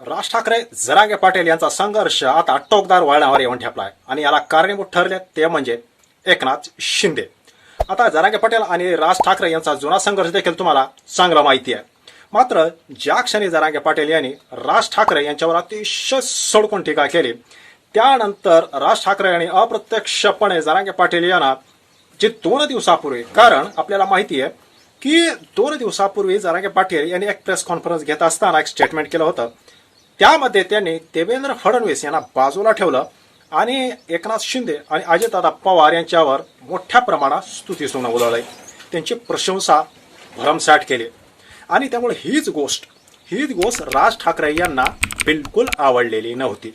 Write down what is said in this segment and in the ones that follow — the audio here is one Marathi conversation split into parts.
राज ठाकरे जरांगे पाटील यांचा संघर्ष आता टोकदार वळणावर येऊन ठेपलाय. आणि याला कारणीभूत ठरले ते म्हणजे एकनाथ शिंदे. आता जरांगे पाटील आणि राज ठाकरे यांचा जुना संघर्ष देखील तुम्हाला चांगला माहिती आहे. मात्र ज्या क्षणी जरांगे पाटील यांनी राज ठाकरे यांच्यावर अतिशय सडकून टीका केली त्यानंतर राज ठाकरे यांनी अप्रत्यक्षपणे जरांगे पाटील यांना जे दोन दिवसापूर्वी कारण आपल्याला माहिती आहे की दोन दिवसापूर्वी जरांगे पाटील यांनी एक प्रेस कॉन्फरन्स घेत असताना एक स्टेटमेंट केलं होतं. त्यामध्ये त्यांनी देवेंद्र फडणवीस यांना बाजूला ठेवलं आणि एकनाथ शिंदे आणि अजितदादा पवार यांच्यावर मोठ्या प्रमाणात स्तुती सोनं त्यांची प्रशंसा भरमसाठ केली. आणि त्यामुळे हीच गोष्ट हीच गोष्ट राज ठाकरे यांना बिलकुल आवडलेली नव्हती.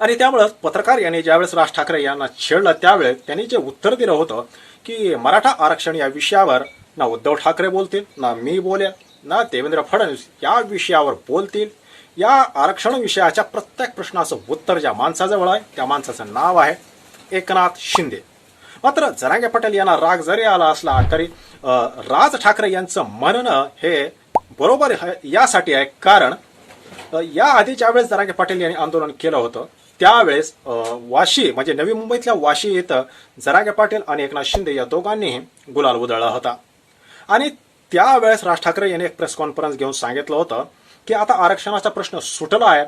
आणि त्यामुळं पत्रकार यांनी ज्यावेळेस राज ठाकरे यांना छेडलं त्यावेळेस त्यांनी जे उत्तर दिलं होतं की मराठा आरक्षण या विषयावर ना उद्धव ठाकरे बोलतील ना मी बोलेल ना देवेंद्र फडणवीस या विषयावर बोलतील या आरक्षण विषयाच्या प्रत्येक प्रश्नाचं उत्तर ज्या माणसाजवळ आहे त्या माणसाचं नाव आहे. एकनाथ शिंदे. मात्र जरांगे पटेल यांना राग जरी आला असला तरी अं, राज ठाकरे यांचं म्हणणं हे बरोबर यासाठी आहे. कारण या आधी ज्यावेळेस जरांगे पाटील यांनी आंदोलन केलं होतं त्यावेळेस वाशी म्हणजे नवी मुंबईतल्या वाशी इथं जरांगे पाटील आणि एकनाथ शिंदे या दोघांनीही गुलाल उधळला होता. आणि त्यावेळेस राज ठाकरे यांनी एक प्रेस कॉन्फरन्स घेऊन सांगितलं होतं की आता आरक्षणाचा प्रश्न सुटला आहे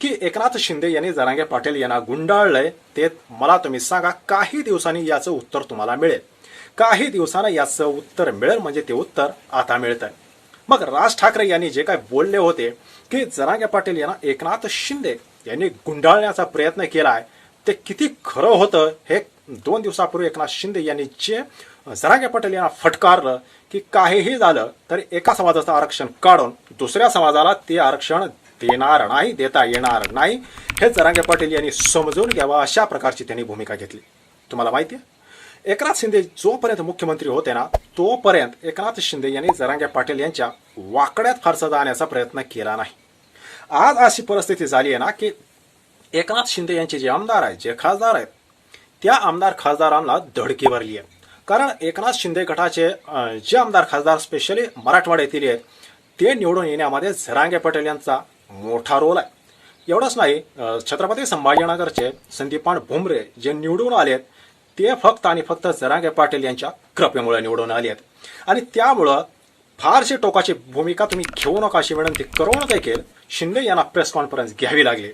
की एकनाथ शिंदे यांनी जरांगे पाटील यांना गुंडाळलंय ते मला तुम्ही सांगा काही दिवसांनी याचं उत्तर तुम्हाला मिळेल. काही दिवसांना याचं उत्तर मिळेल म्हणजे ते उत्तर आता मिळत आहे मग राज ठाकरे यांनी जे काय बोलले होते की जरांगे पाटील यांना एकनाथ शिंदे यांनी गुंडाळण्याचा प्रयत्न केलाय ते किती खरं होतं हे दोन दिवसापूर्वी एकनाथ शिंदे यांनी जे जरांगे पाटील यांना फटकारलं की काहीही झालं तरी एका समाजाचं आरक्षण काढून दुसऱ्या समाजाला ते आरक्षण देणार नाही देता येणार नाही. हे जरांगे पाटील यांनी समजून घ्यावं अशा प्रकारची त्यांनी भूमिका घेतली. तुम्हाला माहिती आहे? एकनाथ शिंदे जोपर्यंत मुख्यमंत्री होते ना तोपर्यंत एकनाथ शिंदे यांनी जरांगे पाटील यांच्या वाकड्यात फारसा जाण्याचा प्रयत्न केला नाही. आज अशी परिस्थिती झाली आहे ना की एकनाथ शिंदे यांचे जे आमदार आहेत जे खासदार आहेत त्या आमदार खासदारांना धडकी भरली आहे. कारण एकनाथ शिंदे गटाचे जे आमदार खासदार स्पेशली मराठवाड्यातील आहेत ते निवडून येण्यामध्ये झरांगे पटेल यांचा मोठा रोल आहे. एवढंच नाही छत्रपती संभाजीनगरचे संदीपान भुमरे जे निवडून आलेत ते फक्त आणि फक्त जरांगे पाटील यांच्या कृपेमुळे निवडून आले आहेत. आणि त्यामुळं फारशी टोकाची भूमिका तुम्ही घेऊ नका अशी विनंती करून देखील शिंदे यांना प्रेस कॉन्फरन्स घ्यावी लागली.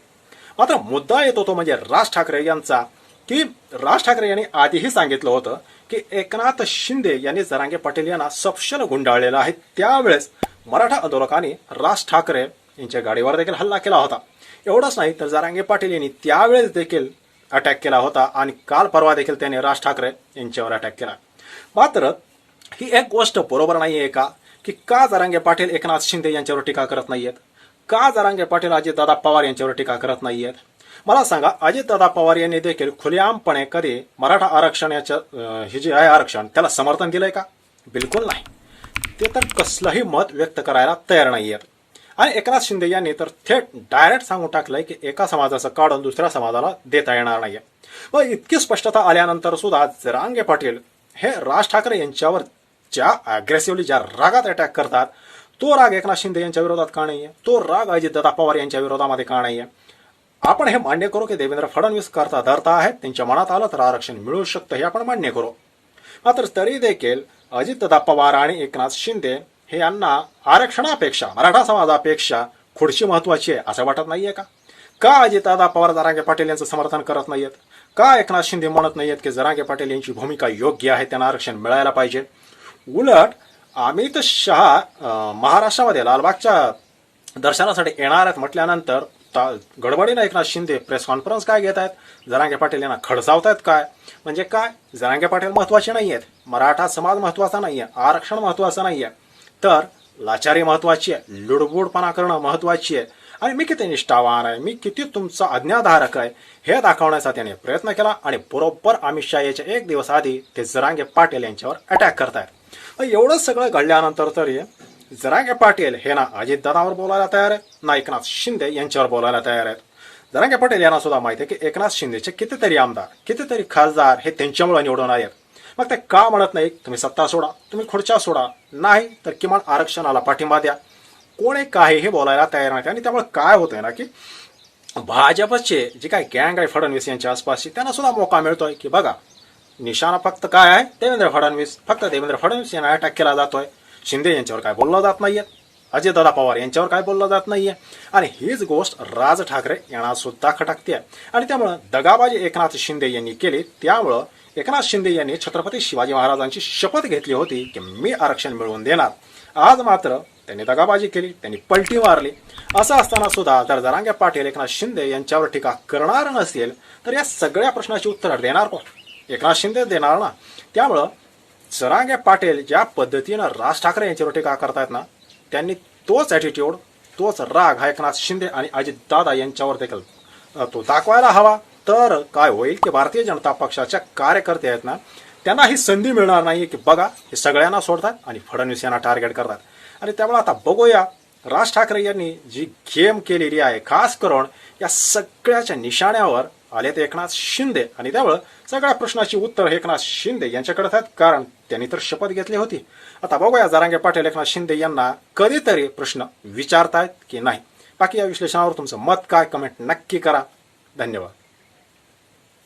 मात्र मुद्दा येतो तो म्हणजे राज ठाकरे यांचा की राज ठाकरे यांनी आधीही सांगितलं होतं की एकनाथ शिंदे यांनी जरांगे पाटील यांना सपशल गुंडाळलेलं आहे. त्यावेळेस मराठा आंदोलकांनी राज ठाकरे यांच्या गाडीवर देखील हल्ला केला होता. एवढंच नाही तर जरांगे पाटील यांनी त्यावेळेस देखील अटॅक केला होता आणि काल परवा देखील त्यांनी राज ठाकरे यांच्यावर अटॅक केला. मात्र ही एक गोष्ट बरोबर नाही आहे का? की का जरांगे पाटील एकनाथ शिंदे यांच्यावर टीका करत नाहीयेत? का जरांगे पाटील अजितदादा पवार यांच्यावर टीका करत नाहीयेत? मला सांगा अजितदादा पवार यांनी देखील खुलेआमपणे कधी मराठा आरक्षणाच्या अं, हे जे आहे आरक्षण त्याला समर्थन दिलंय का? बिलकुल नाही. ते तर कसलंही मत व्यक्त करायला तयार नाही आहेत आणि एकनाथ शिंदे यांनी तर थेट डायरेक्ट सांगून टाकलंय की एका समाजाचं काढून दुसऱ्या समाजाला देता येणार नाहीये. व इतकी स्पष्टता आल्यानंतर सुद्धा जरांगे पाटील हे राज ठाकरे यांच्यावर ज्या अग्रेसिव्हली ज्या रागात अटॅक करतात तो राग एकनाथ शिंदे यांच्या विरोधात का नाहीये? तो राग अजितदादा पवार यांच्या विरोधामध्ये का नाहीये? आपण हे मान्य करू की देवेंद्र फडणवीस करता धरता आहेत त्यांच्या मनात आलं तर आरक्षण मिळू शकतं हे आपण मान्य करू. मात्र तरी देखील अजितदादा पवार आणि एकनाथ शिंदे हे यांना आरक्षणापेक्षा मराठा समाजापेक्षा खुर्ची महत्वाची आहे असं वाटत नाहीये का? का अजितदादा पवार जरांगे पाटील यांचं समर्थन करत नाहीयेत? का एकनाथ शिंदे म्हणत नाहीयेत की जरांगे पाटील यांची भूमिका योग्य आहे त्यांना आरक्षण मिळायला पाहिजे? उलट अमित शहा महाराष्ट्रामध्ये लालबागच्या दर्शनासाठी येणार आहेत म्हटल्यानंतर गडबडीनं एकनाथ शिंदे प्रेस कॉन्फरन्स काय घेत आहेत? जरांगे पाटील यांना खडसावतायत काय? म्हणजे काय? जरांगे पाटील महत्त्वाचे नाही आहेत. मराठा समाज महत्त्वाचा नाही आहे. आरक्षण महत्वाचं नाही आहे. तर लाचारी महत्वाची आहे. लुडबुडपणा करणं महत्वाची आहे. आणि मी किती निष्ठावान आहे. मी किती तुमचा आज्ञाधारक आहे. हे दाखवण्याचा त्याने प्रयत्न केला आणि बरोबर अमित शहा याच्या एक दिवस आधी ते जरांगे पाटील यांच्यावर अटॅक करतायत. एवढं सगळं घडल्यानंतर तरी जरांगे पाटील हे ना अजितदादांवर बोलायला तयार आहेत. ना एकनाथ शिंदे यांच्यावर बोलायला तयार आहेत. जरांगे पाटील यांना सुद्धा माहिती आहे की एकनाथ शिंदेचे कितीतरी आमदार कितीतरी खासदार हे त्यांच्यामुळे निवडून आहेत मग ते का म्हणत नाही तुम्ही सत्ता सोडा तुम्ही खुर्च्या सोडा. नाही तर किमान आरक्षणाला पाठिंबा द्या. कोणी काहीही बोलायला तयार नाही. आणि त्यामुळे काय होतंय ना की भाजपचे जे काय गँग आहे फडणवीस यांच्या आसपासची त्यांना सुद्धा मोका मिळतोय की बघा निशाणा फक्त काय आहे? देवेंद्र फडणवीस. फक्त देवेंद्र फडणवीस यांना अटॅक केला जातोय. शिंदे यांच्यावर काय बोललं जात नाहीये? अजयदादा पवार यांच्यावर काय बोललं जात नाहीये? आणि हीच गोष्ट राज ठाकरे यांना सुद्धा खटकते आणि त्यामुळं दगाबाजी एकनाथ शिंदे यांनी केली. त्यामुळं एकनाथ शिंदे यांनी छत्रपती शिवाजी महाराजांची शपथ घेतली होती की मी आरक्षण मिळवून देणार. आज मात्र त्यांनी दगाबाजी केली त्यांनी पलटी मारली. असं असताना सुद्धा जर जरांगे पाटील एकनाथ शिंदे यांच्यावर टीका करणार नसेल तर या सगळ्या प्रश्नाची उत्तर देणार कोण? एकनाथ शिंदे देणार ना. त्यामुळं जरांगे पाटील ज्या पद्धतीनं राज ठाकरे यांच्यावर टीका करतायत ना त्यांनी तोच ॲटिट्यूड तोच राग हा एकनाथ शिंदे आणि अजितदादा यांच्यावर देखील तो दाखवायला हवा. तर काय होईल की भारतीय जनता पक्षाच्या कार्यकर्ते आहेत ना त्यांना ही संधी मिळणार नाही की बघा हे सगळ्यांना सोडतात आणि फडणवीस यांना टार्गेट करतात. आणि त्यामुळे आता बघूया राज ठाकरे यांनी जी गेम केलेली आहे खास करून या सगळ्याच्या निशाण्यावर आले ते एकनाथ शिंदे. आणि त्यामुळं सगळ्या प्रश्नाची उत्तर एकनाथ शिंदे यांच्याकडेच आहेत. कारण त्यांनी तर शपथ घेतली होती. आता बघूया जारांगे पाटील एकनाथ शिंदे यांना कधीतरी प्रश्न विचारतायत की नाही. बाकी या विश्लेषणावर तुमचं मत काय? कमेंट नक्की करा. धन्यवाद.